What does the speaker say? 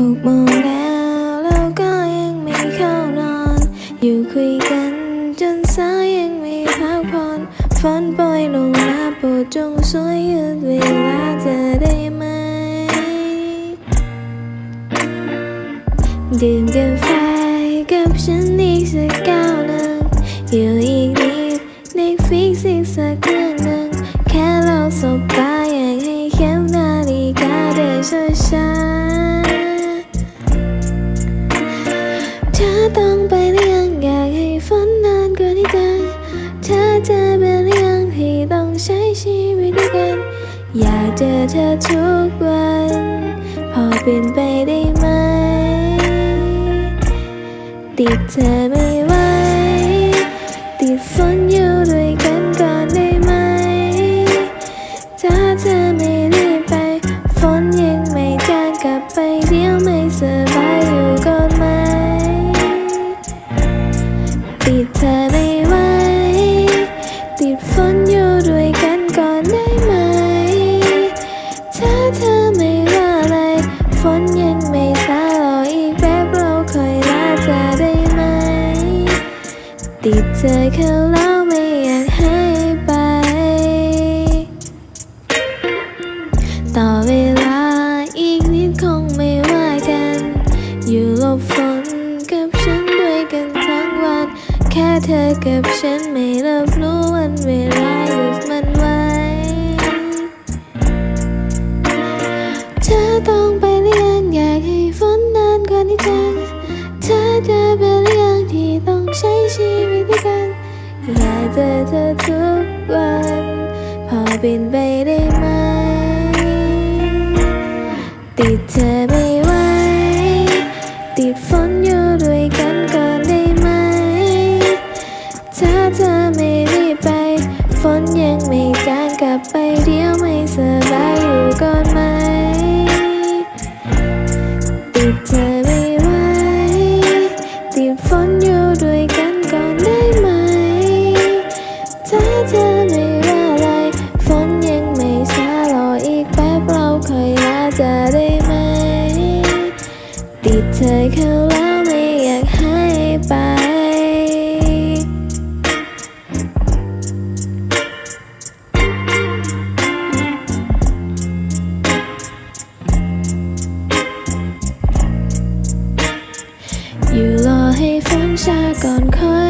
หกโมงแล้วแล้วก็ยังไม่เข้านอน อยู่คุยกันจนสายยังไม่พักผ่อนฝนโปรยลงมาโปรดจงช่วยหยุดเวลาเธอได้ไหม ดื่มกาแฟกับฉันอีกสักแก้ว ธอต้องไปหรือยังอยากให้ฝันนานกว่านี้จังเธอจะเป็นหรือยังที่ต้องใช้ชีวิตด้วยกัน อยากเจอเธอทุกวัน พอเป็นไปได้ไหม ติดเธอไม่ เจอเขาแล้วไม่อยากให้ไป ต่อเวลาอีกนิดคงไม่ว่ากัน อยู่หลบฝนกับฉันด้วยกันทั้งวัน แค่เธอกับฉันไม่รับรู้วันเวลาหยุดมันไว้ อเจอเธอทุกวัน พอบินไปได้ไหม ติดเธอไม่ไหว ติดฝนอยู่ด้วยกันก่อนได้ไหมถ้าเธอ ติดเธอเข้าแล้วไม่อยากให้ไป อยู่รอให้ฝนซาก่อนค่อย